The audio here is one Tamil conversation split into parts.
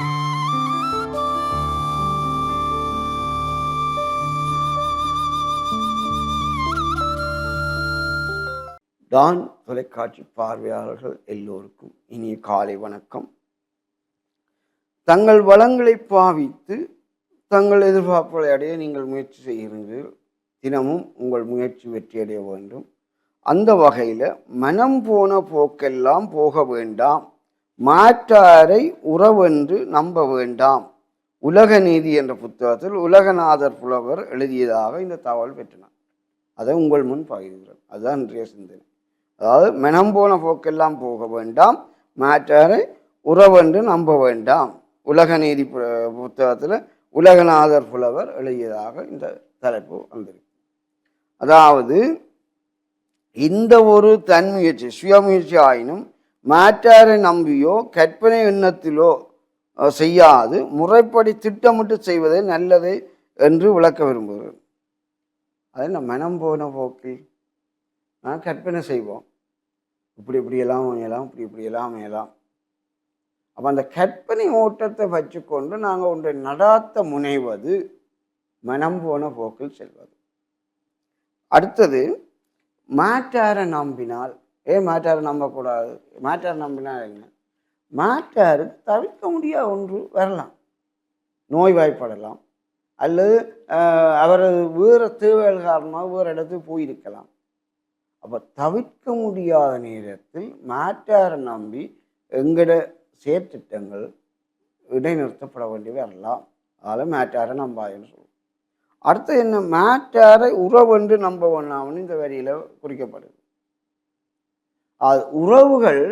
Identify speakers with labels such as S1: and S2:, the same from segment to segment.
S1: டான் தொலைக்காட்சி பார்வையாளர்கள் எல்லோருக்கும் இனிய காலை வணக்கம். தங்கள் வளங்களை பாவித்து தங்கள் எதிர்பார்ப்புகளை அடைய நீங்கள் முயற்சி செய்கிறீர்கள். தினமும் உங்கள் முயற்சி வெற்றியடைய வேண்டும். அந்த வகையில் மனம் போன போக்கெல்லாம் போக வேண்டாம். மாற்றாரை உறவென்று நம்ப வேண்டாம். உலக நீதி என்ற புத்தகத்தில் உலகநாதர் புலவர் எழுதியதாக இந்த தகவல் பெற்றனர். அதை உங்கள் முன் பகிர்கிறேன். அதுதான் இன்றைய சிந்தனை. அதாவது மனம் போன போக்கெல்லாம் போக வேண்டாம். மாற்றாரை உறவென்று நம்ப வேண்டாம். உலக நீதி பு- புத்தகத்தில் உலகநாதர் புலவர் எழுதியதாக இந்த தலைப்பு வந்திருக்கு. அதாவது இந்த ஒரு தன்முயற்சி சுயமுயற்சி ஆயினும் மாற்றாரை நம்பியோ கற்பனை எண்ணத்திலோ செய்யாது. முறைப்படி திட்டமிட்டு செய்வதே நல்லது என்று விளக்க விரும்புகிறேன். அது என்ன மனம் போன போக்கில் நான் கற்பனை செய்வோம். இப்படி இப்படியெல்லாம் அமையலாம் இப்படி இப்படியெல்லாம் அமையலாம். அப்போ அந்த கற்பனை ஓட்டத்தை வச்சுக்கொண்டு நாங்கள் ஒன்றை நடாத்த முனைவது மனம் போன போக்கில் செல்வது. அடுத்தது மாற்றாரை நம்பினால் ஏன் மாற்றாரை நம்பக்கூடாது. மாற்றாரை நம்பினா என்ன? மாற்றாரு தவிர்க்க முடியாத ஒன்று வரலாம். நோய்வாய்ப்படலாம். அல்லது அவரது வேறு தேவைகள் காரணமாக வேறு இடத்துக்கு போயிருக்கலாம். அப்போ தவிர்க்க முடியாத நேரத்தில் மாற்றாரை நம்பி எங்கட செயற்திட்டங்கள் இடைநிறுத்தப்பட வேண்டி வரலாம். அதனால் மாற்றாரை நம்பாதுன்னு சொல்லுவோம் அடுத்து என்ன? மாற்றாரை உறவென்று நம்ப வேண்டாம்னு இந்த வரியில் குறிக்கப்படுது. உறவுகள்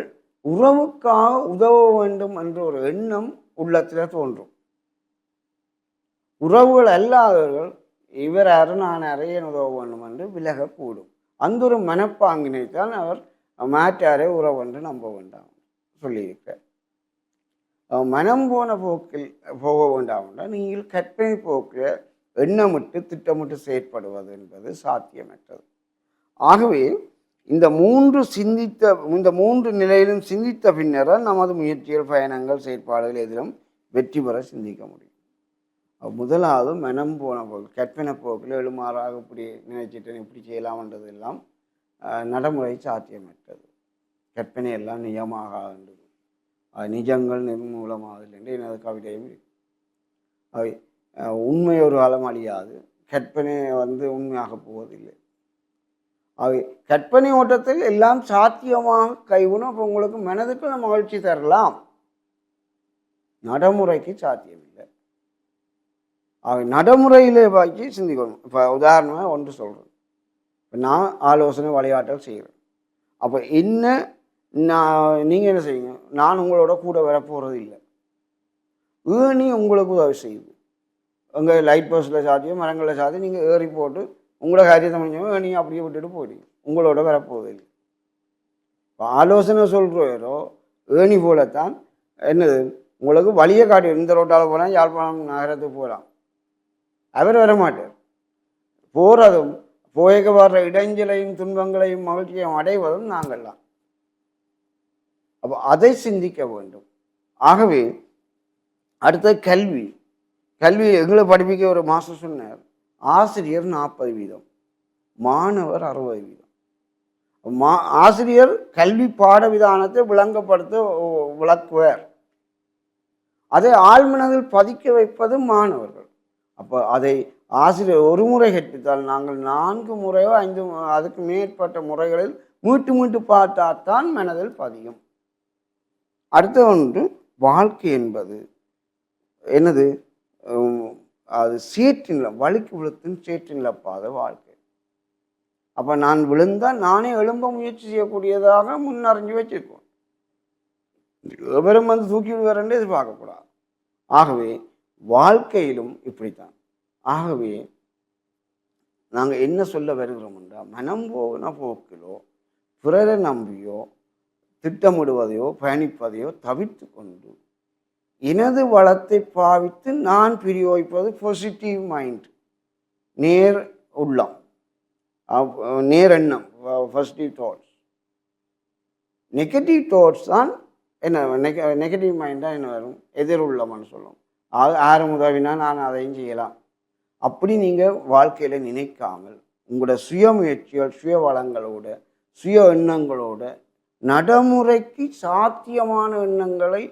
S1: உறவுக்காக உதவ வேண்டும் என்ற ஒரு எண்ணம் உள்ளத்தில் தோன்றும். உறவுகள் அல்லாதவர்கள் இவர் யாரு நான் அறைய உதவ வேண்டும் என்று விலகக்கூடும். அந்த ஒரு மனப்பாங்கினை தான் அவர் மாற்றாரை என்று நம்ப வேண்டாம் சொல்லியிருக்கிறார். மனம் போன போக்கில் போக வேண்டாம் என்றால் நீங்கள் கற்பனை போக்கில் எண்ணமிட்டு திட்டமிட்டு செயற்படுவது என்பது சாத்தியமற்றது. ஆகவே இந்த மூன்று சிந்தித்த இந்த மூன்று நிலையிலும் சிந்தித்த பின்னர் நமது முயற்சிகள் பயணங்கள் செயற்பாடுகள் எதிலும் வெற்றி பெற சிந்திக்க முடியும். முதலாவது மனம் போன போக்கு கற்பனை போக்கில் எழுமாறாக இப்படி நினைச்சிட்டேன் இப்படி செய்யலாம்ன்றது எல்லாம் நடைமுறை சாத்தியமற்றது. கற்பனை எல்லாம் நிஜமாக அது நிஜங்கள் நிர்மூலமாகுது என்று எனது கவிதையும் அவை உண்மை ஒரு காலம் அழியாது. கற்பனை வந்து உண்மையாக போவதில்லை. அவை கற்பனை ஓட்டத்தில் எல்லாம் சாத்தியமாக கைவிடும். அப்போ உங்களுக்கு மனதுக்கு மகிழ்ச்சி தரலாம். நடைமுறைக்கு சாத்தியமில்லை. அவை நடைமுறையிலே பாக்கி சிந்திக்கணும். இப்போ உதாரணமாக ஒன்று சொல்கிறேன் இப்போ நான் ஆலோசனை வழிகாட்டல் செய்கிறேன் அப்போ என்ன நான் நீங்கள் என்ன செய்யுங்க நான் உங்களோட கூட வர போகிறது இல்லை. ஏணி உங்களுக்கு உதவி செய்யுது. அங்கே லைட் பஸ்ஸில் சாத்தியம் மரங்களில் சாத்தி நீங்கள் ஏறி போட்டு உங்களோட காரியத்தை முடிஞ்சவங்க நீங்கள் அப்படியே விட்டுட்டு போயிடுங்க உங்களோட வரப்போவது இப்போ ஆலோசனை சொல்கிறோரோ ஏணி போலத்தான் என்னது உங்களுக்கு வழியை காட்டி இந்த ரோட்டால் போனால் யாழ்ப்பாணம் நகரத்துக்கு போகலாம் அவர் வர மாட்டார் போகிறதும் போயக வர்ற இடைஞ்சலையும் துன்பங்களையும் மகிழ்ச்சியையும் அடைவதும் நாங்கள் தான். அப்போ அதை சிந்திக்க வேண்டும். ஆகவே அடுத்தது கல்வி கல்வி எங்களை படிப்பிக்க ஒரு மாஸ்டர் சொன்னார். ஆசிரியர் நாற்பது வீதம் மாணவர் அறுபது வீதம். மா ஆசிரியர் கல்வி பாட விதானத்தை விளங்கப்படுத்த விளக்குவர். அதை ஆழ்மனதில் பதிக்க வைப்பது மாணவர்கள். அப்போ அதை ஆசிரியர் ஒரு முறை கற்பித்தால் நாங்கள் நான்கு முறையோ ஐந்து அதுக்கு மேற்பட்ட முறைகளில் மீட்டு மீட்டு பார்த்தால்தான் மனதில் பதியும். அடுத்த ஒன்று வாழ்க்கை என்பது. என்னது? அது சேற்றின்ல வலிக்கு விழுத்துன்னு சேற்றின்ல பாத வாழ்க்கை. அப்போ நான் விழுந்தால் நானே எழும்ப முயற்சி செய்யக்கூடியதாக முன்னறிஞ்சு வச்சிருக்கோம். எவரும் வந்து தூக்கி விடுவாரன்னு எதிர்பார்க்கக்கூடாது. ஆகவே வாழ்க்கையிலும் இப்படித்தான். ஆகவே நாங்கள் என்ன சொல்ல வருகிறோம் என்றால் மனம் போன போக்கிலோ பிறரை நம்பியோ திட்டமிடுவதையோ பயணிப்பதையோ தவிர்த்து கொண்டு எனது வளத்தை பாவித்து நான் பிரியோகிப்பது பாசிட்டிவ் மைண்ட் நேர் உள்ளம். நேரெண்ணம் நேர் எண்ணம். பாசிட்டிவ் தாட்ஸ் நெகட்டிவ் தாட்ஸ் தான் என்ன நெக நெகட்டிவ் தான் என்ன வரும்? எதிருள்ளமான்னு சொல்லும் ஆ- ஆறு உதவினா நான் அதையும் செய்யலாம். அப்படி நீங்கள் வாழ்க்கையில் நினைக்காமல் உங்களோட சுய முயற்சிகள் சுய வளங்களோட சுய எண்ணங்களோட நடைமுறைக்கு சாத்தியமான எண்ணங்களை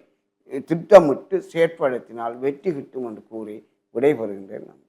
S1: திட்டமிட்டு செயற்படுத்தினால் வெற்றி கிட்டும் என்று கூறி விடைபெறுகின்றேன். நான்